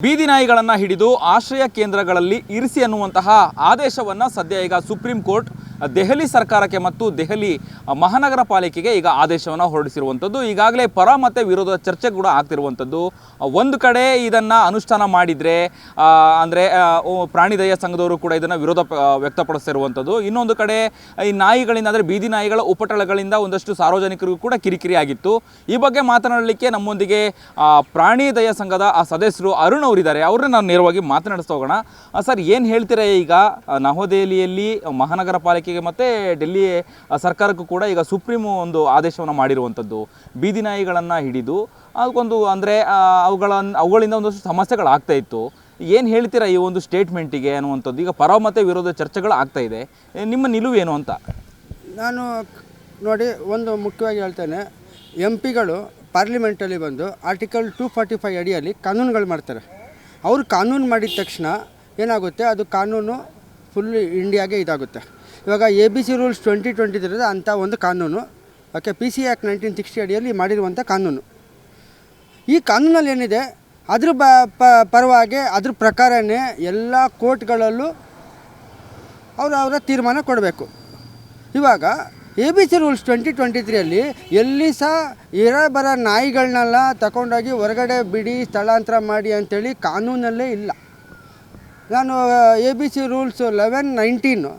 ಬೀದಿ ನಾಯಿಗಳನ್ನು ಹಿಡಿದು ಆಶ್ರಯ ಕೇಂದ್ರಗಳಲ್ಲಿ ಇರಿಸಿ ಅನ್ನುವಂತಹ ಆದೇಶವನ್ನು ಸದ್ಯ ಈಗ ಸುಪ್ರೀಂ ಕೋರ್ಟ್ ದೆಹಲಿ ಸರ್ಕಾರಕ್ಕೆ ಮತ್ತು ದೆಹಲಿ ಮಹಾನಗರ ಪಾಲಿಕೆಗೆ ಈಗ ಆದೇಶವನ್ನು ಹೊರಡಿಸಿರುವಂಥದ್ದು. ಈಗಾಗಲೇ ಪರ ಮತ್ತು ವಿರೋಧ ಚರ್ಚೆ ಕೂಡ ಆಗ್ತಿರುವಂಥದ್ದು. ಒಂದು ಕಡೆ ಇದನ್ನು ಅನುಷ್ಠಾನ ಮಾಡಿದರೆ ಅಂದರೆ ಪ್ರಾಣಿ ದಯಾ ಸಂಘದವರು ಕೂಡ ಇದನ್ನು ವಿರೋಧ ವ್ಯಕ್ತಪಡಿಸಿರುವಂಥದ್ದು ಇನ್ನೊಂದು ಕಡೆ ಈ ನಾಯಿಗಳಿಂದ, ಅಂದರೆ ಬೀದಿ ನಾಯಿಗಳ ಉಪಟಳಗಳಿಂದ ಒಂದಷ್ಟು ಸಾರ್ವಜನಿಕರಿಗೂ ಕೂಡ ಕಿರಿಕಿರಿ ಆಗಿತ್ತು. ಈ ಬಗ್ಗೆ ಮಾತನಾಡಲಿಕ್ಕೆ ನಮ್ಮೊಂದಿಗೆ ಪ್ರಾಣಿ ದಯಾ ಸಂಘದ, ಆ, ಸದಸ್ಯರು ಅರುಣ್ ಅವರಿದ್ದಾರೆ. ಅವ್ರನ್ನ ನಾನು ನೇರವಾಗಿ ಮಾತನಾಡಿಸ್ತಾ ಹೋಗೋಣ. ಸರ್, ಏನು ಹೇಳ್ತೀರಾ ಈಗ? ನವದೆಹಲಿಯಲ್ಲಿ ಮಹಾನಗರ ಪಾಲಿಕೆಗೆ ಮತ್ತು ಡೆಲ್ಲಿ ಸರ್ಕಾರಕ್ಕೂ ಕೂಡ ಈಗ ಸುಪ್ರೀಂ ಒಂದು ಆದೇಶವನ್ನು ಮಾಡಿರುವಂಥದ್ದು. ಬೀದಿ ನಾಯಿಗಳನ್ನು ಹಿಡಿದು, ಅದಕ್ಕೊಂದು ಅಂದರೆ ಅವುಗಳನ್ನು ಅವುಗಳಿಂದ ಒಂದಷ್ಟು ಸಮಸ್ಯೆಗಳಾಗ್ತಾ ಇತ್ತು. ಏನು ಹೇಳ್ತೀರಾ ಈ ಒಂದು ಸ್ಟೇಟ್ಮೆಂಟಿಗೆ ಅನ್ನುವಂಥದ್ದು? ಈಗ ಪರ ಮತ್ತು ವಿರೋಧ ಚರ್ಚೆಗಳು ಆಗ್ತಾ ಇದೆ. ನಿಮ್ಮ ನಿಲುವು ಏನು ಅಂತ? ನಾನು ನೋಡಿ, ಒಂದು ಮುಖ್ಯವಾಗಿ ಹೇಳ್ತೇನೆ, ಎಂ ಪಿಗಳು ಪಾರ್ಲಿಮೆಂಟಲ್ಲಿ ಬಂದು ಆರ್ಟಿಕಲ್ ಟೂ ಫಾರ್ಟಿ ಫೈವ್ ಅಡಿಯಲ್ಲಿ ಕಾನೂನುಗಳು ಮಾಡ್ತಾರೆ. ಅವರು ಕಾನೂನು ಮಾಡಿದ ತಕ್ಷಣ ಏನಾಗುತ್ತೆ? ಅದು ಕಾನೂನು ಫುಲ್ ಇಂಡಿಯಾಗೆ ಇದಾಗುತ್ತೆ. ಇವಾಗ A B C rules twenty twenty ಇರೋದು ಅಂಥ ಒಂದು ಕಾನೂನು. Okay P C act nineteen sixty ಅಡಿಯಲ್ಲಿ ಮಾಡಿರುವಂಥ ಕಾನೂನು. ಈ ಕಾನೂನಲ್ಲಿ ಏನಿದೆ? ಅದ್ರ ಬ ಪರವಾಗಿ ಅದ್ರ ಪ್ರಕಾರನೇ ಎಲ್ಲ ಕೋರ್ಟ್ಗಳಲ್ಲೂ ಅವರು ಅವರ ತೀರ್ಮಾನ ಕೊಡಬೇಕು. ಇವಾಗ A B C rules twenty twenty ತ್ರೀಯಲ್ಲಿ ಎಲ್ಲಿ ಸಹ ಇರ ಬರ ನಾಯಿಗಳನ್ನೆಲ್ಲ ತಗೊಂಡೋಗಿ ಹೊರಗಡೆ ಬಿಡಿ, ಸ್ಥಳಾಂತರ ಮಾಡಿ ಅಂತೇಳಿ ಕಾನೂನಲ್ಲೇ ಇಲ್ಲ. ನಾನು A B C rules eleven nineteen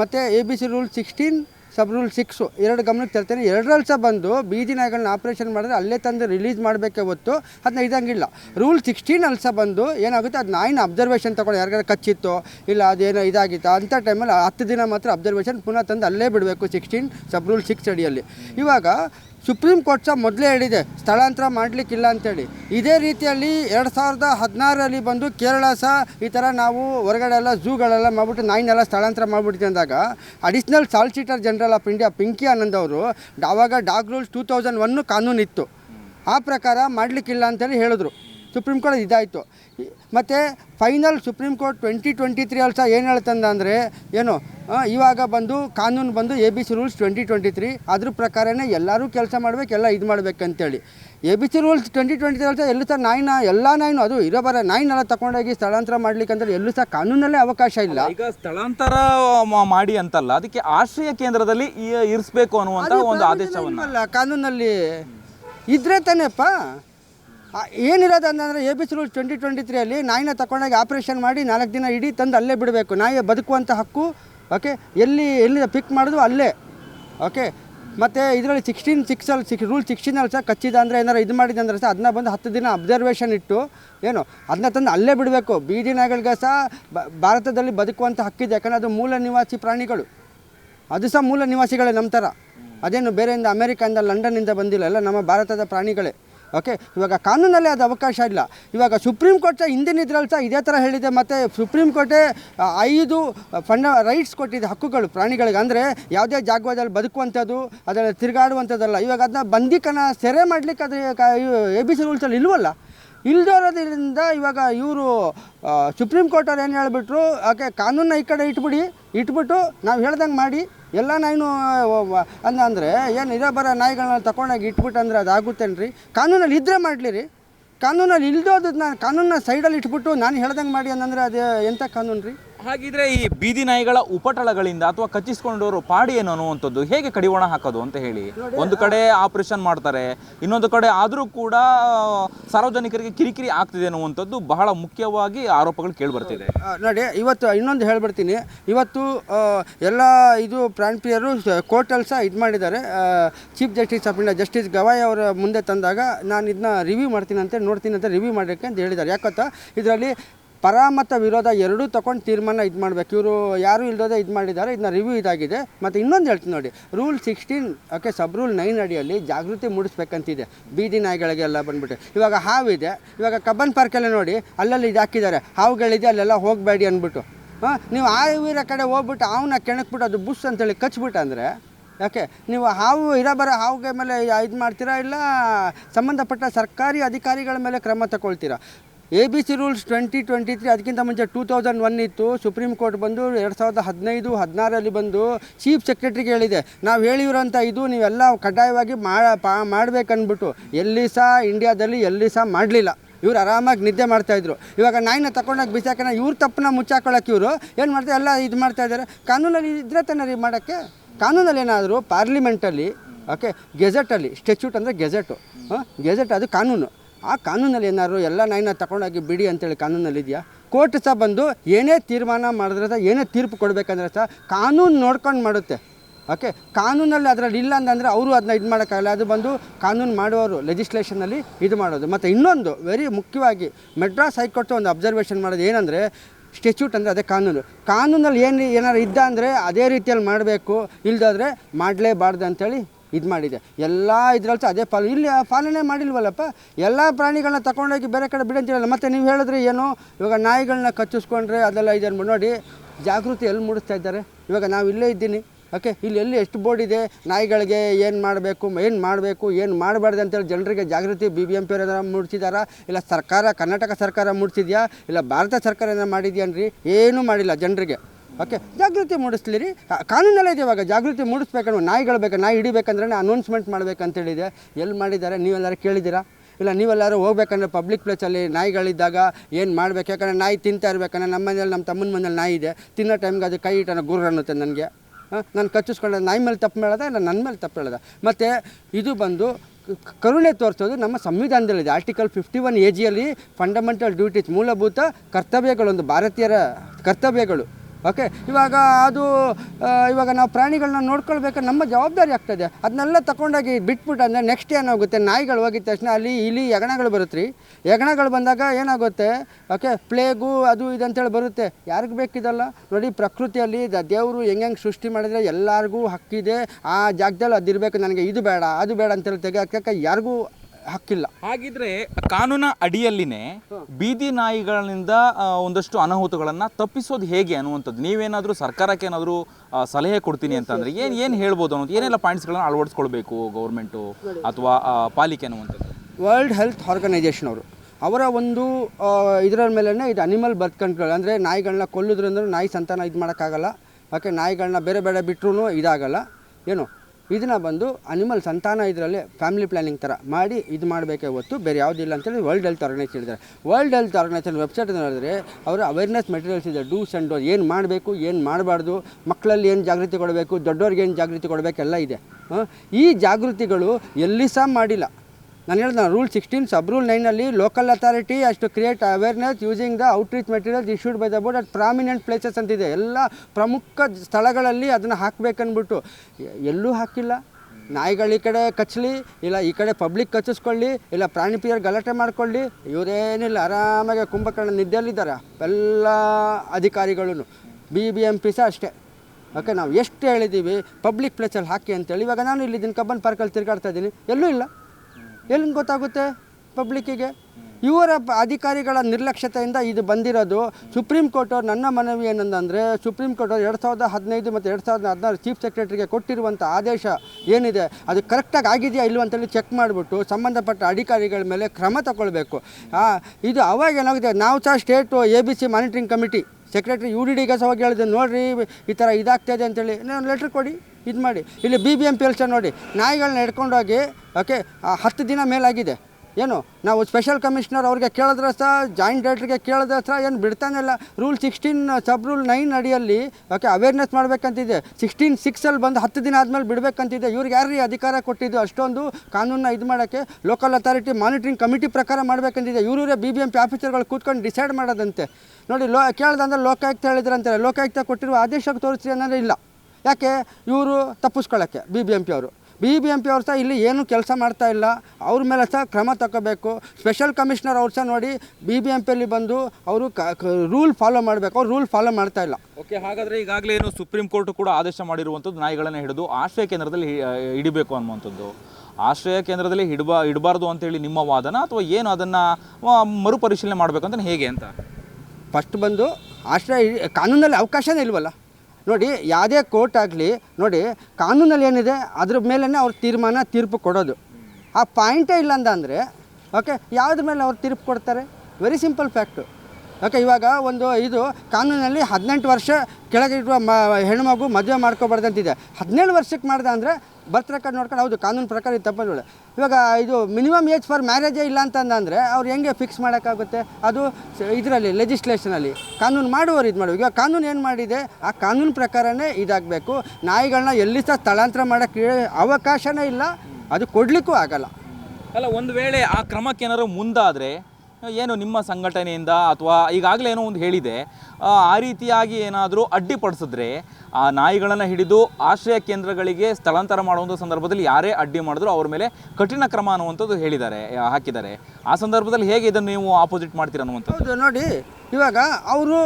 ಮತ್ತು A B C rule sixteen sub rule six ಎರಡು ಗಮನಕ್ಕೆ ತರ್ತೇನೆ. ಎರಡರಲ್ಲಿ ಸಹ ಬಂದು ಬೀದಿ ನಾಯಿಗಳನ್ನ ಆಪ್ರೇಷನ್ ಮಾಡಿದ್ರೆ ಅಲ್ಲೇ ತಂದು ರಿಲೀಸ್ ಮಾಡಬೇಕೇ ಹೊತ್ತು ಅದನ್ನ ಇದಂಗಿಲ್ಲ. ರೂಲ್ ಸಿಕ್ಸ್ಟೀನಲ್ಲಿ ಸಹ ಬಂದು ಏನಾಗುತ್ತೆ? ಅದು ನಾಯಿನ ಅಬ್ಸರ್ವೇಷನ್ ತೊಗೊಂಡು ಯಾರಿಗಾರ ಕಚ್ಚಿತ್ತು, ಇಲ್ಲ ಅದೇನೋ ಇದಾಗಿತ್ತು ಅಂಥ ಟೈಮಲ್ಲಿ ಹತ್ತು ದಿನ ಮಾತ್ರ ಅಬ್ಸರ್ವೇಷನ್ ಪುನಃ ತಂದು ಅಲ್ಲೇ ಬಿಡಬೇಕು ಸಿಕ್ಸ್ಟೀನ್ ಸಬ್ ರೂಲ್ ಸಿಕ್ಸ್ ಅಡಿಯಲ್ಲಿ. ಇವಾಗ ಸುಪ್ರೀಂ ಕೋರ್ಟ್ ಸಹ ಮೊದಲೇ ಹೇಳಿದೆ, ಸ್ಥಳಾಂತರ ಮಾಡಲಿಕ್ಕಿಲ್ಲ ಅಂತೇಳಿ. ಇದೇ ರೀತಿಯಲ್ಲಿ ಎರಡು ಸಾವಿರದ ಹದಿನಾರರಲ್ಲಿ ಬಂದು ಕೇರಳ ಸಹ ಈ ಥರ ನಾವು ಹೊರಗಡೆ ಎಲ್ಲ ಝೂಗಳೆಲ್ಲ ಮಾಡಿಬಿಟ್ಟು ನಾಯಿನೆಲ್ಲ ಸ್ಥಳಾಂತರ ಮಾಡಿಬಿಡ್ತೀವಿ ಅಂದಾಗ, additional solicitor general of India Pinky Anand ಅವರು ಆವಾಗ dog rules two thousand one ಕಾನೂನಿತ್ತು. ಆ ಪ್ರಕಾರ ಮಾಡಲಿಕ್ಕಿಲ್ಲ ಅಂತೇಳಿ ಹೇಳಿದ್ರು. ಸುಪ್ರೀಂ ಕೋರ್ಟ್ ಇದಾಯಿತು. ಮತ್ತು final supreme court twenty twenty three ಅಲ್ಲಿ ಸಹ ಏನು ಹೇಳ್ತಂದ ಅಂದರೆ ಏನು ಇವಾಗ ಬಂದು ಕಾನೂನು ಬಂದು A B C rules twenty twenty three ಅದ್ರ ಪ್ರಕಾರನೇ ಎಲ್ಲರೂ ಕೆಲಸ ಮಾಡಬೇಕು ಎಲ್ಲ ಇದು ಮಾಡ್ಬೇಕಂತೇಳಿ. A B C rules twenty twenty three ಎಲ್ಲೂ ಸಹ ನಾಯಿನ ಎಲ್ಲ ನಾಯಿನೂ ಅದು ಇರೋ ಬರೋ ನಾಯಿನೆಲ್ಲ ತಗೊಂಡೋಗಿ ಸ್ಥಳಾಂತರ ಮಾಡ್ಲಿಕ್ಕಂದ್ರೆ ಎಲ್ಲೂ ಸಹ ಕಾನೂನಲ್ಲೇ ಅವಕಾಶ ಇಲ್ಲ. ಈಗ ಸ್ಥಳಾಂತರ ಮಾಡಿ ಅಂತಲ್ಲ ಅದಕ್ಕೆ ಆಶ್ರಯ ಕೇಂದ್ರದಲ್ಲಿ ಇರಿಸಬೇಕು ಅನ್ನುವಂಥ ಒಂದು ಆದೇಶವನ್ನು. ಅಲ್ಲ ಕಾನೂನಲ್ಲಿ ಇದ್ರೆ ತಾನೇಪ್ಪ. ಆ, ಏನಿರೋದು ಅಂತಂದರೆ A B C rules twenty twenty ತ್ರೀಯಲ್ಲಿ ನಾಯಿನ ತಗೊಂಡೋಗಿ ಆಪ್ರೇಷನ್ ಮಾಡಿ ನಾಲ್ಕು ದಿನ ಇಡೀ ತಂದು ಅಲ್ಲೇ ಬಿಡಬೇಕು. ನಾಯಿ ಬದುಕುವಂಥ ಹಕ್ಕು ಓಕೆ ಎಲ್ಲಿ ಎಲ್ಲಿ ಪಿಕ್ ಮಾಡೋದು ಅಲ್ಲೇ ಓಕೆ ಮತ್ತು ಇದರಲ್ಲಿ ಸಿಕ್ಸ್ಟೀನ್ ಸಿಕ್ಸಲ್ಲಿ ಸಿಕ್ ರೂಲ್ ಸಿಕ್ಸ್ಟೀನಲ್ಲಿ ಸಹ ಕಚ್ಚಿದ ಅಂದರೆ ಏನಾರು ಇದು ಮಾಡಿದೆ ಅಂದರೆ ಸಹ ಅದನ್ನ ಬಂದು ಹತ್ತು ದಿನ ಅಬ್ಸರ್ವೇಷನ್ ಇಟ್ಟು ಏನು ಅದನ್ನ ತಂದು ಅಲ್ಲೇ ಬಿಡಬೇಕು. ಬೀದಿ ನಾಯಿಗಳಿಗೆ ಸಹ ಭಾರತದಲ್ಲಿ ಬದುಕುವಂಥ ಹಕ್ಕಿದೆ. ಯಾಕಂದರೆ ಅದು ಮೂಲ ನಿವಾಸಿ ಪ್ರಾಣಿಗಳು. ಅದು ಸಹ ಮೂಲ ನಿವಾಸಿಗಳೇ ನಮ್ಮ ಥರ. ಅದೇನು ಬೇರೆಯಿಂದ ಅಮೇರಿಕಾಯಿಂದ ಲಂಡನ್ನಿಂದ ಬಂದಿಲ್ಲ. ಎಲ್ಲ ನಮ್ಮ ಭಾರತದ ಪ್ರಾಣಿಗಳೇ. ಓಕೆ ಇವಾಗ ಕಾನೂನಲ್ಲಿ ಅದು ಅವಕಾಶ ಇಲ್ಲ. ಇವಾಗ ಸುಪ್ರೀಂ ಕೋರ್ಟ್ ಸಹ ಹಿಂದಿನ ಇದ್ರಲ್ಲಿ ಸಹ ಇದೇ ಥರ ಹೇಳಿದೆ. ಮತ್ತು ಸುಪ್ರೀಂ ಕೋರ್ಟೇ ಐದು ಫಂಡ ರೈಟ್ಸ್ ಕೊಟ್ಟಿದೆ ಹಕ್ಕುಗಳು ಪ್ರಾಣಿಗಳಿಗೆ. ಅಂದರೆ ಯಾವುದೇ ಜಾಗದಲ್ಲಿ ಬದುಕುವಂಥದ್ದು, ಅದರಲ್ಲಿ ತಿರುಗಾಡುವಂಥದ್ದಲ್ಲ. ಇವಾಗ ಅದನ್ನ ಬಂದಿಕನ ಸೆರೆ ಮಾಡಲಿಕ್ಕೆ ಅದು ಎ ಬಿ ಸಿ ರೂಲ್ಸಲ್ಲಿ ಇಲ್ವಲ್ಲ? ಇಲ್ದಿರೋದ್ರಿಂದ ಇವಾಗ ಇವರು ಸುಪ್ರೀಂ ಕೋರ್ಟವ್ರು ಏನು ಹೇಳಿಬಿಟ್ರು ಓಕೆ ಕಾನೂನನ್ನ ಈ ಕಡೆ ಇಟ್ಬಿಡಿ, ಇಟ್ಬಿಟ್ಟು ನಾವು ಹೇಳ್ದಂಗೆ ಮಾಡಿ ಎಲ್ಲ ನಾಯಿನೂ ಅಂದ ಅಂದರೆ, ಏನು ಇರೋ ಬರೋ ನಾಯಿಗಳನ್ನ ತಗೊಂಡೋಗಿ ಇಟ್ಬಿಟ್ಟು ಅಂದರೆ ಅದು ಆಗುತ್ತೇನ್ರಿ? ಕಾನೂನಲ್ಲಿ ಇದ್ದರೆ ಮಾಡಲಿ ರೀ. ಕಾನೂನಲ್ಲಿ ಇಲ್ದೋದು ನಾನು ಕಾನೂನನ್ನ ಸೈಡಲ್ಲಿ ಇಟ್ಬಿಟ್ಟು ನಾನು ಹೇಳ್ದಂಗೆ ಮಾಡಿ ಅಂದ್ರೆ ಅದು ಎಂಥ ಕಾನೂನು ರೀ ಹಾಗಿದ್ರೆ ಈ ಬೀದಿ ನಾಯಿಗಳ ಉಪಟಳಗಳಿಂದ ಅಥವಾ ಕಚ್ಚಿಸ್ಕೊಂಡವರು ಪಾಡಿ ಏನು ಅನ್ನುವಂಥದ್ದು ಹೇಗೆ ಕಡಿವಾಣ ಹಾಕೋದು ಅಂತ ಹೇಳಿ. ಒಂದು ಕಡೆ ಆಪರೇಷನ್ ಮಾಡ್ತಾರೆ ಇನ್ನೊಂದು ಕಡೆ ಆದರೂ ಕೂಡ ಸಾರ್ವಜನಿಕರಿಗೆ ಕಿರಿಕಿರಿ ಆಗ್ತಿದೆ ಅನ್ನುವಂಥದ್ದು ಬಹಳ ಮುಖ್ಯವಾಗಿ ಆರೋಪಗಳು ಕೇಳಿಬರ್ತಿದೆ ಬರ್ತಿದೆ. ನೋಡಿ ಇವತ್ತು ಇನ್ನೊಂದು ಹೇಳ್ಬಿಡ್ತೀನಿ. ಇವತ್ತು ಎಲ್ಲ ಇದು ಪ್ರಾಣಪ್ರಿಯರು ಕೋರ್ಟಲ್ಲಿ ಸಹ ಇದು ಮಾಡಿದ್ದಾರೆ. Chief justice of India justice Gavai ಅವರ ಮುಂದೆ ತಂದಾಗ ನಾನು ಇದನ್ನ ರಿವ್ಯೂ ಮಾಡ್ತೀನಿ ಅಂತ ನೋಡ್ತೀನಿ ಅಂತ ರಿವ್ಯೂ ಮಾಡೋಕ್ಕೆ ಅಂತ ಹೇಳಿದ್ದಾರೆ. ಯಾಕತ್ತ ಇದರಲ್ಲಿ ಪರ ಮತ್ತು ವಿರೋಧ ಎರಡೂ ತಗೊಂಡು ತೀರ್ಮಾನ ಇದು ಮಾಡಬೇಕು. ಇವರು ಯಾರು ಇಲ್ಲದೆ ಇದು ಮಾಡಿದ್ದಾರೆ ಇದನ್ನ ರಿವ್ಯೂ ಇದಾಗಿದೆ. ಮತ್ತು ಇನ್ನೊಂದು ಹೇಳ್ತೀನಿ ನೋಡಿ rule sixteen okay sub rule nine ಅಡಿಯಲ್ಲಿ ಜಾಗೃತಿ ಮೂಡಿಸ್ಬೇಕಂತಿದೆ. ಬೀದಿ ನಾಯಿಗಳಿಗೆಲ್ಲ ಬಂದ್ಬಿಟ್ಟು. ಇವಾಗ ಹಾವಿದೆ ಇವಾಗ ಕಬ್ಬನ್ ಪಾರ್ಕಲ್ಲೇ ನೋಡಿ, ಅಲ್ಲಲ್ಲಿ ಇದು ಹಾಕಿದ್ದಾರೆ. ಹಾವುಗಳಿದೆ, ಅಲ್ಲೆಲ್ಲ ಹೋಗಬೇಡಿ ಅಂದ್ಬಿಟ್ಟು. ಹಾಂ? ನೀವು ಹಾವಿರ ಕಡೆ ಹೋಗ್ಬಿಟ್ಟು ಹಾವನ್ನ ಕೆಣಕ್ಬಿಟ್ಟು ಅದು ಬುಸ್ ಅಂತೇಳಿ ಕಚ್ಬಿಟ್ಟು ಅಂದರೆ ಯಾಕೆ? ನೀವು ಹಾವು ಇರೋ ಬರೋ ಹಾವಿಗೆ ಮೇಲೆ ಇದು ಮಾಡ್ತೀರಾ ಇಲ್ಲ ಸಂಬಂಧಪಟ್ಟ ಸರ್ಕಾರಿ ಅಧಿಕಾರಿಗಳ ಮೇಲೆ ಕ್ರಮ ತಗೊಳ್ತೀರಾ? A B C rules twenty twenty three ಅದಕ್ಕಿಂತ ಮುಂಚೆ ಟೂ ತೌಸಂಡ್ ಒನ್ ಇತ್ತು. ಸುಪ್ರೀಂ ಕೋರ್ಟ್ ಬಂದು ಎರಡು ಸಾವಿರದ ಹದಿನೈದು, ಹದಿನಾರರಲ್ಲಿ ಬಂದು ಚೀಫ್ ಸೆಕ್ರೆಟರಿಗೆ ಹೇಳಿದೆ, ನಾವು ಹೇಳಿರೋಂಥ ಇದು, ನೀವೆಲ್ಲ ಕಡ್ಡಾಯವಾಗಿ ಮಾ ಪಾ ಎಲ್ಲಿ ಸಹ ಇಂಡಿಯಾದಲ್ಲಿ ಎಲ್ಲಿ ಸಹ ಮಾಡಲಿಲ್ಲ. ಇವ್ರು ಆರಾಮಾಗಿ ನಿದ್ದೆ ಮಾಡ್ತಾಯಿದ್ರು ಇವಾಗ ನಾಯಿನ ತಗೊಂಡೋಗಿ ಬಿಸಾಕನ ಇವ್ರ ತಪ್ಪನ್ನ ಮುಚ್ಚಾಕೊಳ್ಳೋಕೆ ಇವರು ಏನು ಮಾಡ್ತಾರೆ ಎಲ್ಲ ಇದು ಮಾಡ್ತಾಯಿದ್ದಾರೆ ಕಾನೂನಲ್ಲಿ ಇದ್ರೆ ತಾನೇ ರೀ ಮಾಡೋಕ್ಕೆ? ಕಾನೂನಲ್ಲಿ ಏನಾದರೂ ಪಾರ್ಲಿಮೆಂಟಲ್ಲಿ ಓಕೆ ಗೆಜೆಟಲ್ಲಿ ಸ್ಟೆಚ್ಯೂಟ್ ಅಂದರೆ ಗೆಜೆಟು, ಹಾಂ, ಗೆಜೆಟ್ ಅದು ಕಾನೂನು. ಆ ಕಾನೂನಲ್ಲಿ ಏನಾದ್ರು ಎಲ್ಲ ನಾಯಿನ ತಗೊಂಡೋಗಿ ಬಿಡಿ ಅಂತೇಳಿ ಕಾನೂನಲ್ಲಿ ಇದೆಯಾ? ಕೋರ್ಟ್ ಸಹ ಬಂದು ಏನೇ ತೀರ್ಮಾನ ಮಾಡಿದ್ರೆ ಸಹ ಏನೇ ತೀರ್ಪು ಕೊಡಬೇಕಂದ್ರೆ ಸಹ ಕಾನೂನು ನೋಡ್ಕೊಂಡು ಮಾಡುತ್ತೆ. ಓಕೆ ಕಾನೂನಲ್ಲಿ ಅದರಲ್ಲಿ ಇಲ್ಲ ಅಂತಂದರೆ ಅವರು ಅದನ್ನ ಇದು ಮಾಡೋಕ್ಕಾಗಲ್ಲ. ಅದು ಬಂದು ಕಾನೂನು ಮಾಡುವವರು ಲೆಜಿಸ್ಲೇಷನಲ್ಲಿ ಇದು ಮಾಡೋದು. ಮತ್ತು ಇನ್ನೊಂದು ವೆರಿ ಮುಖ್ಯವಾಗಿ ಮೆಡ್ರಾಸ್ ಹೈಕೋರ್ಟ್ ಒಂದು ಅಬ್ಸರ್ವೇಷನ್ ಮಾಡೋದು ಏನಂದರೆ ಸ್ಟ್ಯಾಚ್ಯೂಟ್ ಅಂದರೆ ಅದೇ ಕಾನೂನು. ಕಾನೂನಲ್ಲಿ ಏನು ಏನಾದ್ರು ಇದ್ದ ಅಂದರೆ ಅದೇ ರೀತಿಯಲ್ಲಿ ಮಾಡಬೇಕು. ಇಲ್ಲದಾದ್ರೆ ಮಾಡಲೇಬಾರ್ದು ಅಂತೇಳಿ ಇದು ಮಾಡಿದೆ. ಎಲ್ಲ ಇದ್ರಲ್ಲಿ ಸಹ ಅದೇ ಪಾಲ, ಇಲ್ಲಿ ಪಾಲನೆ ಮಾಡಿಲ್ವಲ್ಲಪ್ಪ? ಎಲ್ಲ ಪ್ರಾಣಿಗಳನ್ನ ತಗೊಂಡೋಗಿ ಬೇರೆ ಕಡೆ ಬಿಡಂತಿರಲ್ಲ ಮತ್ತು ನೀವು ಹೇಳಿದ್ರೆ ಏನು? ಇವಾಗ ನಾಯಿಗಳನ್ನ ಕಚ್ಚಿಸ್ಕೊಂಡ್ರೆ ಅದೆಲ್ಲ ಇದೆ ನೋಡಿ ಜಾಗೃತಿ ಎಲ್ಲಿ ಮೂಡಿಸ್ತಾ ಇದ್ದಾರೆ? ಇವಾಗ ನಾವು ಇಲ್ಲೇ ಇದ್ದೀನಿ. ಓಕೆ, ಇಲ್ಲಿ ಎಲ್ಲಿ ಎಷ್ಟು ಬೋರ್ಡ್ ಇದೆ? ನಾಯಿಗಳಿಗೆ ಏನು ಮಾಡಬೇಕು ಏನು ಮಾಡಬೇಕು, ಏನು ಮಾಡಬಾರ್ದು ಅಂತೇಳಿ ಜನರಿಗೆ ಜಾಗೃತಿ ಬಿ ಬಿ ಎಂ ಪಿ ಮೂಡಿಸಿದಾರಾ? ಇಲ್ಲ ಸರ್ಕಾರ, ಕರ್ನಾಟಕ ಸರ್ಕಾರ ಮೂಡಿಸಿದ್ಯಾ? ಇಲ್ಲ ಭಾರತ ಸರ್ಕಾರ ಏನಾರು ಮಾಡಿದ್ಯಾನ್ರಿ ಏನೂ ಮಾಡಿಲ್ಲ ಜನರಿಗೆ. ಓಕೆ, ಜಾಗೃತಿ ಮೂಡಿಸ್ಲಿ ರೀ ಕಾನೂನಲ್ಲೇ ಇದೆ ಇವಾಗ ಜಾಗೃತಿ ಮೂಡಿಸ್ಬೇಕು ನಾಯಿಗಳು ಬೇಕು, ನಾಯಿ ಹಿಡಿಬೇಕಂದ್ರೆ ಅನೌನ್ಸ್ಮೆಂಟ್ ಮಾಡ್ಬೇಕಂತೇಳಿದೆ. ಎಲ್ಲಿ ಮಾಡಿದ್ದಾರೆ? ನೀವೆಲ್ಲರೂ ಕೇಳಿದ್ದೀರಾ? ಇಲ್ಲ, ನೀವೆಲ್ಲರೂ ಹೋಗ್ಬೇಕಂದ್ರೆ ಪಬ್ಲಿಕ್ ಪ್ಲೇಸಲ್ಲಿ ನಾಯಿಗಳಿದ್ದಾಗ ಏನು ಮಾಡಬೇಕು? ಯಾಕಂದರೆ ನಾಯಿ ತಿಂತಾ ಇರಬೇಕಂದ್ರೆ ನಮ್ಮ ಮನೇಲಿ ನಮ್ಮ ತಮ್ಮನ ಮನೇಲಿ ನಾಯಿ ಇದೆ. ತಿನ್ನೋ ಟೈಮ್ಗೆ ಅದು ಕೈ ಇಟ್ಟನ ಗುರು ಅನ್ನುತ್ತೆ ನನಗೆ. ನಾನು ಕಚ್ಚಿಸ್ಕೊಂಡೆ. ನಾಯಿ ಮೇಲೆ ತಪ್ಪು ಹೇಳೋದ? ಇಲ್ಲ ನನ್ನ ಮೇಲೆ ತಪ್ಪು ಹೇಳೋದ? ಮತ್ತು ಇದು ಬಂದು ಕರುಣೆ ತೋರಿಸೋದು ನಮ್ಮ ಸಂವಿಧಾನದಲ್ಲಿದೆ. ಆರ್ಟಿಕಲ್ ಫಿಫ್ಟಿ ಒನ್ ಎ ಜಿಯಲ್ಲಿ ಫಂಡಮೆಂಟಲ್ ಡ್ಯೂಟೀಸ್ ಮೂಲಭೂತ ಕರ್ತವ್ಯಗಳೊಂದು ಭಾರತೀಯರ ಕರ್ತವ್ಯಗಳು. ಓಕೆ? ಇವಾಗ ಅದು ಇವಾಗ ನಾವು ಪ್ರಾಣಿಗಳನ್ನ ನೋಡ್ಕೊಳ್ಬೇಕು ನಮ್ಮ ಜವಾಬ್ದಾರಿ ಆಗ್ತದೆ. ಅದನ್ನೆಲ್ಲ ತಗೊಂಡೋಗಿ ಬಿಟ್ಬಿಟ್ಟು ಅಂದರೆ ನೆಕ್ಸ್ಟ್ ಏನಾಗುತ್ತೆ ನಾಯಿಗಳು ಹೋಗಿದ ತಕ್ಷಣ ಅಲ್ಲಿ ಇಲಿ ಯಗಣಗಳು ಬರುತ್ತೆ ರೀ ಯಗಣಗಳು ಬಂದಾಗ ಏನಾಗುತ್ತೆ? ಓಕೆ, ಪ್ಲೇಗು ಅದು ಇದು ಅಂತೇಳಿ ಬರುತ್ತೆ. ಯಾರಿಗೆ ಬೇಕಿದಲ್ಲ? ನೋಡಿ, ಪ್ರಕೃತಿಯಲ್ಲಿ ದೇವರು ಹೆಂಗೆ ಹೆಂಗೆ ಸೃಷ್ಟಿ ಮಾಡಿದರೆ ಎಲ್ಲರಿಗೂ ಹಕ್ಕಿದೆ. ಆ ಜಾಗದಲ್ಲಿ ಅದಿರಬೇಕು, ನನಗೆ ಇದು ಬೇಡ, ಅದು ಬೇಡ ಅಂತೇಳಿ ತೆಗೆಯೋಕ್ಕೆ ಯಾರಿಗೂ ಹಕ್ಕಿಲ್ಲ ಹಾಗಿದ್ರೆ ಕಾನೂನ ಅಡಿಯಲ್ಲಿನೇ ಬೀದಿ ನಾಯಿಗಳಿಂದ ಆ, ಒಂದಷ್ಟು ಅನಾಹುತಗಳನ್ನ ತಪ್ಪಿಸೋದು ಹೇಗೆ ಅನ್ನುವಂಥದ್ದು. ನೀವೇನಾದರೂ ಸರ್ಕಾರಕ್ಕೆ ಏನಾದರೂ ಸಲಹೆ ಕೊಡ್ತೀನಿ ಅಂತಂದ್ರೆ ಏನು ಏನು ಹೇಳ್ಬೋದು ಅನ್ನೋದು ಏನೆಲ್ಲ ಪಾಯಿಂಟ್ಸ್ಗಳನ್ನ ಅಳವಡಿಸ್ಕೊಳ್ಬೇಕು ಗೌರ್ಮೆಂಟು ಅಥವಾ ಆ, ಪಾಲಿಕೆ ಅನ್ನುವಂಥದ್ದು? ವರ್ಲ್ಡ್ ಹೆಲ್ತ್ ಆರ್ಗನೈಜೇಷನ್ ಅವರು ಅವರ ಒಂದು ಇದರ ಮೇಲೇ ಇದು ಅನಿಮಲ್ ಬರ್ತ್ ಕಂಟ್ರೋಲ್ ಅಂದರೆ ನಾಯಿಗಳನ್ನ ಕೊಲ್ಲೋದ್ರಿಂದ ನಾಯಿ ಸಂತಾನ ಇದು ಮಾಡೋಕ್ಕಾಗಲ್ಲ. ಯಾಕೆ ನಾಯಿಗಳನ್ನ ಬೇರೆ ಬೇರೆ ಬಿಟ್ಟರು ಇದಾಗಲ್ಲ. ಏನು? ಇದನ್ನ ಬಂದು ಅನಿಮಲ್ ಸಂತಾನ ಇದರಲ್ಲಿ ಫ್ಯಾಮಿಲಿ ಪ್ಲಾನಿಂಗ್ ಥರ ಮಾಡಿ ಇದು ಮಾಡಬೇಕೇ ಹೊತ್ತು ಬೇರೆ ಯಾವುದಿಲ್ಲ ಅಂತೇಳಿ ವರ್ಲ್ಡ್ ಹೆಲ್ತ್ ಆರ್ಗನೈಸೇಷನ್ ಹೇಳಿದ್ದಾರೆ. ವರ್ಲ್ಡ್ ಹೆಲ್ತ್ ಆರ್ಗನೈಸೇಷನ್ ವೆಬ್ಸೈಟ್ ನೋಡಿದ್ರೆ ಅವರ ಅವೇರ್ನೆಸ್ ಮೆಟೀರಿಯಲ್ಸ್ ಇದೆ ಡೂಸ್ ಆ್ಯಂಡ್ ಡೋಸ್ ಏನು ಮಾಡಬೇಕು, ಏನು ಮಾಡಬಾರ್ದು ಮಕ್ಕಳಲ್ಲಿ ಏನು ಜಾಗೃತಿ ಕೊಡಬೇಕು, ದೊಡ್ಡವ್ರಿಗೆ ಏನು ಜಾಗೃತಿ ಕೊಡಬೇಕೆಲ್ಲ ಇದೆ. ಈ ಜಾಗೃತಿಗಳು ಎಲ್ಲಿ ಸಹ ಮಾಡಿಲ್ಲ. ನಾನು ಹೇಳ್ದೆ ರೂಲ್ ಸಿಕ್ಸ್ಟೀನ್ ಸಬ್ ರೂಲ್ ನೈನಲ್ಲಿ ಲೋಕಲ್ ಅಥಾರಿಟಿ ಅಷ್ಟು create awareness using the outreach materials issued by the board at prominent places ಅಂತಿದೆ ಎಲ್ಲ ಪ್ರಮುಖ ಸ್ಥಳಗಳಲ್ಲಿ ಅದನ್ನು ಹಾಕಬೇಕನ್ಬಿಟ್ಟು. ಎಲ್ಲೂ ಹಾಕಿಲ್ಲ. ನಾಯಿಗಳು ಈ ಕಡೆ ಕಚ್ಚಲಿ, ಇಲ್ಲ ಈ ಕಡೆ ಪಬ್ಲಿಕ್ ಕಚ್ಚಿಸ್ಕೊಳ್ಳಿ, ಇಲ್ಲ ಪ್ರಾಣಿ ಪ್ರಿಯರ್ ಗಲಾಟೆ ಮಾಡ್ಕೊಳ್ಳಿ, ಇವರೇನಿಲ್ಲ, ಆರಾಮಾಗಿ ಕುಂಭಕರ್ಣ ನಿದ್ದೆಯಲ್ಲಿದ್ದಾರೆ. ಎಲ್ಲ ಅಧಿಕಾರಿಗಳು ಬಿ ಬಿ ಎಂ ಪಿ ಸಹ ಅಷ್ಟೇ. ಓಕೆ ನಾವು ಎಷ್ಟು ಹೇಳಿದ್ದೀವಿ ಪಬ್ಲಿಕ್ ಪ್ಲೇಸಲ್ಲಿ ಹಾಕಿ ಅಂತೇಳಿ. ಇವಾಗ ನಾನು ಇಲ್ಲಿ ದಿನ ಕಬ್ಬನ್ ಪಾರ್ಕಲ್ಲಿ ತಿರುಗಾಡ್ತಾ ಇದ್ದೀನಿ. ಎಲ್ಲೂ ಇಲ್ಲ. ಎಲ್ಲಿಂದ ಗೊತ್ತಾಗುತ್ತೆ ಪಬ್ಲಿಕ್ಕಿಗೆ? ಇವರ ಅಧಿಕಾರಿಗಳ ನಿರ್ಲಕ್ಷ್ಯತೆಯಿಂದ ಇದು ಬಂದಿರೋದು. ಸುಪ್ರೀಂ ಕೋರ್ಟ್ ಅವರು ನನ್ನ ಮನವಿ ಏನಂದರೆ ಸುಪ್ರೀಂ ಕೋರ್ಟ್ ಅವರು ಎರಡು ಸಾವಿರದ ಹದಿನೈದು ಮತ್ತು ಎರಡು ಸಾವಿರದ ಹದಿನಾರು ಚೀಫ್ ಸೆಕ್ರೆಟರಿಗೆ ಕೊಟ್ಟಿರುವಂಥ ಆದೇಶ ಏನಿದೆ, ಅದು ಕರೆಕ್ಟಾಗಿ ಆಗಿದೆಯಾ ಇಲ್ವ ಅಂತೇಳಿ ಚೆಕ್ ಮಾಡಿಬಿಟ್ಟು ಸಂಬಂಧಪಟ್ಟ ಅಧಿಕಾರಿಗಳ ಮೇಲೆ ಕ್ರಮ ತಗೊಳ್ಬೇಕು. ಇದು ಅವಾಗ ಏನಾಗಿದೆ ನಾವು ಸಹ state, A B C monitoring committee, secretary U D ಡಿಗೆ ಸಹ ಹೋಗಿ ಹೇಳಿದೆ ನೋಡಿರಿ ಈ ಥರ ಇದಾಗ್ತಾಯಿದೆ ಅಂತೇಳಿ. ನಾನು ಲೆಟ್ರ್ ಕೊಡಿ. ಇದು ಮಾಡಿ. ಇಲ್ಲಿ ಬಿ ಬಿ ಎಂ ಪಿ ಎಲ್ಸ ನೋಡಿ ನಾಯಿಗಳನ್ನ ಹಿಡ್ಕೊಂಡೋಗಿ, ಓಕೆ ಹತ್ತು ದಿನ ಮೇಲಾಗಿದೆ. ಏನು, ನಾವು ಸ್ಪೆಷಲ್ ಕಮಿಷನರ್ ಅವ್ರಿಗೆ ಕೇಳಿದ್ರೆ ಸಹ ಜಾಯಿಂಟ್ ಡೈರೆಕ್ಟ್ರಿಗೆ ಕೇಳಿದ್ರೆ ಸಹ ಏನು ಬಿಡ್ತಾನೆ ಇಲ್ಲ. Rule sixteen sub rule nine ಅಡಿಯಲ್ಲಿ, ಓಕೆ ಅವೇರ್ನೆಸ್ ಮಾಡಬೇಕಂತಿದೆ. ಸಿಕ್ಸ್ಟೀನ್ ಸಿಕ್ಸಲ್ಲಿ ಬಂದು ಹತ್ತು ದಿನ ಆದಮೇಲೆ ಬಿಡಬೇಕಂತಿದೆ. ಇವ್ರಿಗೆ ಯಾರು ಅಧಿಕಾರ ಕೊಟ್ಟಿದ್ದು ಅಷ್ಟೊಂದು ಕಾನೂನನ್ನ ಇದು ಮಾಡೋಕ್ಕೆ ಲೋಕಲ್ ಅಥಾರಿಟಿ ಮಾನಿಟ್ರಿಂಗ್ ಕಮಿಟಿ ಪ್ರಕಾರ ಮಾಡಬೇಕಂತಿದೆ. ಇವರೇ ಬಿ ಬಿ ಎಂ ಪಿ ಆಫೀಸರ್ಗಳು ಕೂತ್ಕೊಂಡು ಡಿಸೈಡ್ ಮಾಡೋದಂತೆ. ನೋಡಿ, ಲೋ, ಕೇಳ್ದಂದ್ರೆ ಲೋಕಾಯುಕ್ತ ಹೇಳಿದ್ರಂತಾರೆ ಲೋಕಾಯುಕ್ತ ಕೊಟ್ಟಿರುವ ಆದೇಶಕ್ಕೆ ತೋರಿಸಿ ಅನ್ನೋದೇ ಇಲ್ಲ. ಯಾಕೆ? ಇವರು ತಪ್ಪಿಸ್ಕೊಳ್ಳೋಕ್ಕೆ ಬಿ ಬಿ ಎಂ ಪಿ ಅವರು. ಬಿ ಬಿ ಎಂ ಪಿ ಅವ್ರು ಸಹ ಇಲ್ಲಿ ಏನು ಕೆಲಸ ಮಾಡ್ತಾ ಇಲ್ಲ. ಅವ್ರ ಮೇಲೆ ಸಹ ಕ್ರಮ ತಗೋಬೇಕು. ಸ್ಪೆಷಲ್ ಕಮಿಷನರ್ ಅವ್ರು ಸಹ ನೋಡಿ ಬಿ ಬಿ ಎಂ ಪಿಯಲ್ಲಿ ಬಂದು ಅವರು ರೂಲ್ ಫಾಲೋ ಮಾಡಬೇಕು. ಅವ್ರು ರೂಲ್ ಫಾಲೋ ಮಾಡ್ತಾ ಇಲ್ಲ. ಓಕೆ ಹಾಗಾದರೆ ಈಗಾಗಲೇ ಏನು ಸುಪ್ರೀಂ ಕೋರ್ಟ್ ಕೂಡ ಆದೇಶ ಮಾಡಿರುವಂಥದ್ದು ನಾಯಿಗಳನ್ನು ಹಿಡಿದು ಆಶ್ರಯ ಕೇಂದ್ರದಲ್ಲಿ ಹಿಡಿಬೇಕು ಅನ್ನುವಂಥದ್ದು. ಆಶ್ರಯ ಕೇಂದ್ರದಲ್ಲಿ ಹಿಡಬಾ ಇಡಬಾರ್ದು ಅಂತೇಳಿ ನಿಮ್ಮ ವಾದನ ಅಥವಾ ಏನು ಅದನ್ನು ಮರುಪರಿಶೀಲನೆ ಮಾಡಬೇಕಂತ ಹೇಗೆ ಅಂತ? ಫಸ್ಟ್ ಬಂದು ಆಶ್ರಯ ಕಾನೂನಲ್ಲಿ ಅವಕಾಶನೇ ಇಲ್ವಲ್ಲ? ನೋಡಿ, ಯಾವುದೇ ಕೋರ್ಟ್ ಆಗಲಿ, ನೋಡಿ, ಕಾನೂನಲ್ಲಿ ಏನಿದೆ, ಅದ್ರ ಮೇಲೇ ಅವ್ರ ತೀರ್ಮಾನ, ತೀರ್ಪು ಕೊಡೋದು. ಆ ಪಾಯಿಂಟೇ ಇಲ್ಲ ಅಂದರೆ ಓಕೆ, ಯಾವುದ್ರ ಮೇಲೆ ಅವ್ರು ತೀರ್ಪು ಕೊಡ್ತಾರೆ? ವೆರಿ ಸಿಂಪಲ್ ಫ್ಯಾಕ್ಟು ಓಕೆ, ಇವಾಗ ಒಂದು ಇದು ಕಾನೂನಲ್ಲಿ ಹದಿನೆಂಟು ವರ್ಷ ಕೆಳಗಿರುವ ಮ ಹೆಣ್ಮಗು ಮದುವೆ ಮಾಡ್ಕೋಬಾರ್ದಂತಿದೆ ಹದಿನೇಳು ವರ್ಷಕ್ಕೆ ಮಾಡ್ದೆ ಅಂದರೆ ಬರ್ತ್ ರೆಕಾರ್ಡ್ ನೋಡ್ಕೊಂಡು, ಹೌದು, ಕಾನೂನು ಪ್ರಕಾರ ಇದು ತಪ್ಪಲ್ಲ ಇವಾಗ ಇದು ಮಿನಿಮಮ್ ಏಜ್ ಫಾರ್ ಮ್ಯಾರೇಜೇ ಇಲ್ಲ ಅಂತಂದರೆ ಅವ್ರು ಹೆಂಗೆ ಫಿಕ್ಸ್ ಮಾಡೋಕ್ಕಾಗುತ್ತೆ? ಅದು ಇದರಲ್ಲಿ ಲೆಜಿಸ್ಲೇಷನಲ್ಲಿ ಕಾನೂನು ಮಾಡುವವರು ಇದು ಮಾಡುವ. ಇವಾಗ ಕಾನೂನು ಏನು ಮಾಡಿದೆ? ಆ ಕಾನೂನು ಪ್ರಕಾರನೇ ಇದಾಗಬೇಕು. ನಾಯಿಗಳನ್ನ ಎಲ್ಲಿ ಸಹ ಸ್ಥಳಾಂತರ ಮಾಡೋಕ್ಕೆ ಅವಕಾಶನೇ ಇಲ್ಲ. ಅದು ಕೊಡಲಿಕ್ಕೂ ಆಗಲ್ಲ. ಅಲ್ಲ, ಒಂದು ವೇಳೆ ಆ ಕ್ರಮಕ್ಕೆ ಏನಾದ್ರು ಮುಂದಾದರೆ ಏನು ನಿಮ್ಮ ಸಂಘಟನೆಯಿಂದ ಅಥವಾ ಈಗಾಗಲೇ ಏನೋ ಒಂದು ಹೇಳಿದೆ ಆ, ರೀತಿಯಾಗಿ ಏನಾದರೂ ಅಡ್ಡಿಪಡಿಸಿದ್ರೆ ಆ ನಾಯಿಗಳನ್ನು ಹಿಡಿದು ಆಶ್ರಯ ಕೇಂದ್ರಗಳಿಗೆ ಸ್ಥಳಾಂತರ ಮಾಡುವಂಥ ಸಂದರ್ಭದಲ್ಲಿ ಯಾರೇ ಅಡ್ಡಿ ಮಾಡಿದ್ರು ಅವ್ರ ಮೇಲೆ ಕಠಿಣ ಕ್ರಮ ಅನ್ನುವಂಥದ್ದು ಹೇಳಿದ್ದಾರೆ ಹಾಕಿದ್ದಾರೆ. ಆ ಸಂದರ್ಭದಲ್ಲಿ ಹೇಗೆ ಇದನ್ನು ನೀವು ಆಪೋಸಿಟ್ ಮಾಡ್ತೀರ ಅನ್ನುವಂಥದ್ದು? ನೋಡಿ ಇವಾಗ ಅವರು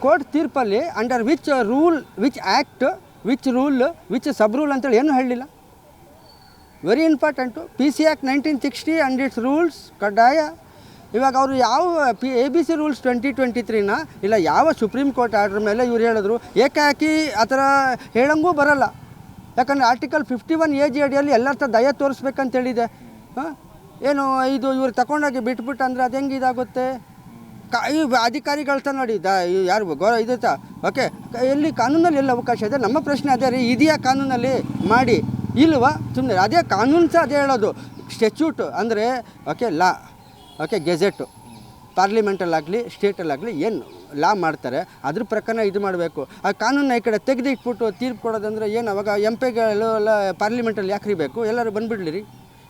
court ತೀರ್ಪಲ್ಲಿ under which rule which act which rule which sub rule ಅಂತೇಳಿ ಏನು ಹೇಳಲಿಲ್ಲ. Very important P C act nineteen sixty and its rules ಕಡ್ಡಾಯ ಇವಾಗ ಅವರು ಯಾವ P A B C rules twenty twenty ತ್ರೀನ ಇಲ್ಲ ಯಾವ ಸುಪ್ರೀಂ ಕೋರ್ಟ್ ಆರ್ಡ್ರ್ ಮೇಲೆ ಇವ್ರು ಹೇಳಿದ್ರು ಏಕಾಕಿ ಆ ಥರ ಹೇಳಂಗೂ ಬರಲ್ಲ. ಯಾಕಂದರೆ article fifty one A G ಅಡಿಯಲ್ಲಿ ಎಲ್ಲರ ದಯ ತೋರಿಸ್ಬೇಕಂತೇಳಿದೆ ಹಾಂ? ಏನು ಇದು ಇವ್ರು ತಗೊಂಡೋಗಿ ಬಿಟ್ಬಿಟ್ಟು ಅಂದರೆ ಅದು ಹೆಂಗೆ ಇದಾಗುತ್ತೆ? ಕಾ, ಈ ನೋಡಿ, ದ ಯಾರು ಗೌರವ ಇದು ತ, ಓಕೆ, ಎಲ್ಲಿ ಕಾನೂನಲ್ಲಿ ಎಲ್ಲಿ ಅವಕಾಶ ಇದೆ? ನಮ್ಮ ಪ್ರಶ್ನೆ ಅದೇ ರೀ, ಇದೆಯಾ ಕಾನೂನಲ್ಲಿ ಮಾಡಿ, ಇಲ್ವಾ? ಸುಮ್ಮನೆ ಅದೇ ಕಾನೂನು ಸಹ ಅದೇ ಹೇಳೋದು. ಸ್ಟೆಚ್ಯೂಟ್ ಅಂದರೆ, ಓಕೆ, ಲಾ ಓಕೆ, ಗೆಜೆಟು. ಪಾರ್ಲಿಮೆಂಟಲ್ಲಾಗಲಿ, ಸ್ಟೇಟಲ್ಲಾಗಲಿ ಏನು ಲಾ ಮಾಡ್ತಾರೆ, ಅದ್ರ ಪ್ರಕಾರ ಇದು ಮಾಡಬೇಕು. ಆ ಕಾನೂನು ಈ ಕಡೆ ತೆಗೆದಿಟ್ಬಿಟ್ಟು ತೀರ್ಪು ಕೊಡೋದಂದ್ರೆ ಏನು ಅವಾಗ ಎಂ ಪಿಗಳು ಎಲ್ಲ ಪಾರ್ಲಿಮೆಂಟಲ್ಲಿ ಯಾಕೆ ಬೇಕು ಎಲ್ಲರೂ ಬಂದುಬಿಡ್ಲಿರಿ.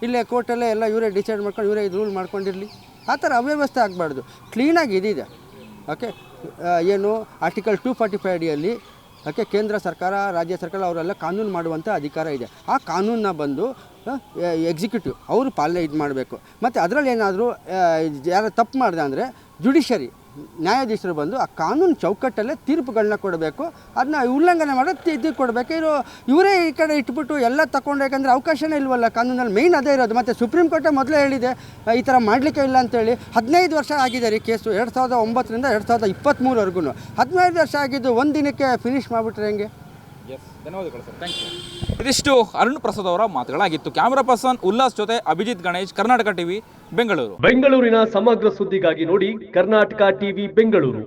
ಇಲ್ಲೇ ಕೋರ್ಟಲ್ಲೇ ಎಲ್ಲ ಇವರೇ ಡಿಸೈಡ್ ಮಾಡ್ಕೊಂಡು, ಇವರೇ ಇದು ರೂಲ್ ಮಾಡ್ಕೊಂಡಿರಲಿ. ಆ ಥರ ಅವ್ಯವಸ್ಥೆ ಆಗಬಾರ್ದು. ಕ್ಲೀನಾಗಿ ಇದಿದೆ. ಓಕೆ ಏನು ಆರ್ಟಿಕಲ್ ಟು ಫಾರ್ಟಿ ಫೈವ್ ಅಡಿಯಲ್ಲಿ ಓಕೆ ಕೇಂದ್ರ ಸರ್ಕಾರ, ರಾಜ್ಯ ಸರ್ಕಾರ ಅವರೆಲ್ಲ ಕಾನೂನು ಮಾಡುವಂಥ ಅಧಿಕಾರ ಇದೆ. ಆ ಕಾನೂನನ್ನ ಬಂದು ಎಕ್ಸಿಕ್ಯೂಟಿವ್ ಅವರು ಪಾಲನೆ ಇದು ಮಾಡಬೇಕು. ಮತ್ತು ಅದರಲ್ಲಿ ಏನಾದರೂ ಯಾರು ತಪ್ಪು ಮಾಡಿದೆ ಅಂದರೆ ಜುಡಿಷರಿ ನ್ಯಾಯಾಧೀಶರು ಬಂದು ಆ ಕಾನೂನು ಚೌಕಟ್ಟಲ್ಲೇ ತೀರ್ಪುಗಳನ್ನ ಕೊಡಬೇಕು. ಅದನ್ನ ಉಲ್ಲಂಘನೆ ಮಾಡೋದು ಇದು ಕೊಡಬೇಕು. ಇವರು, ಇವರೇ ಈ ಕಡೆ ಇಟ್ಬಿಟ್ಟು ಎಲ್ಲ ತಗೊಂಡು ಯಾಕಂದರೆ ಅವಕಾಶನೇ ಇಲ್ವಲ್ಲ ಕಾನೂನಲ್ಲಿ ಮೇಯ್ನ್ ಅದೇ ಇರೋದು. ಮತ್ತು ಸುಪ್ರೀಂ ಕೋರ್ಟೇ ಮೊದಲೇ ಹೇಳಿದೆ ಈ ಥರ ಮಾಡಲಿಕ್ಕೆ ಇಲ್ಲ ಅಂತೇಳಿ. ಹದಿನೈದು ವರ್ಷ ಆಗಿದೆ ರೀ ಕೇಸು. ಎರಡು ಸಾವಿರದ ಒಂಬತ್ತರಿಂದ ಎರಡು ಸಾವಿರದ ಇಪ್ಪತ್ತ್ಮೂರವರೆಗೂ ಹದಿನೈದು ವರ್ಷ ಆಗಿದ್ದು ಒಂದು ದಿನಕ್ಕೆ ಫಿನಿಷ್ ಮಾಡಿಬಿಟ್ರೆ ಹೆಂಗೆ? ಧನ್ಯವಾದಗಳು ಸರ್. ಥ್ಯಾಂಕ್ ಯು ಇದಿಷ್ಟು ಅರುಣ್ ಪ್ರಸಾದ್ ಅವರ ಮಾತುಗಳಾಗಿತ್ತು. ಕ್ಯಾಮರಾ ಪರ್ಸನ್ ಉಲ್ಲಾಸ್ ಜೊತೆ ಅಭಿಜಿತ್ ಗಣೇಶ್ ಕರ್ನಾಟಕ ಟಿವಿ ಬೆಂಗಳೂರು. ಬೆಂಗಳೂರಿನ ಸಮಗ್ರ ಸುದ್ದಿಗಾಗಿ ನೋಡಿ ಕರ್ನಾಟಕ ಟಿವಿ ಬೆಂಗಳೂರು.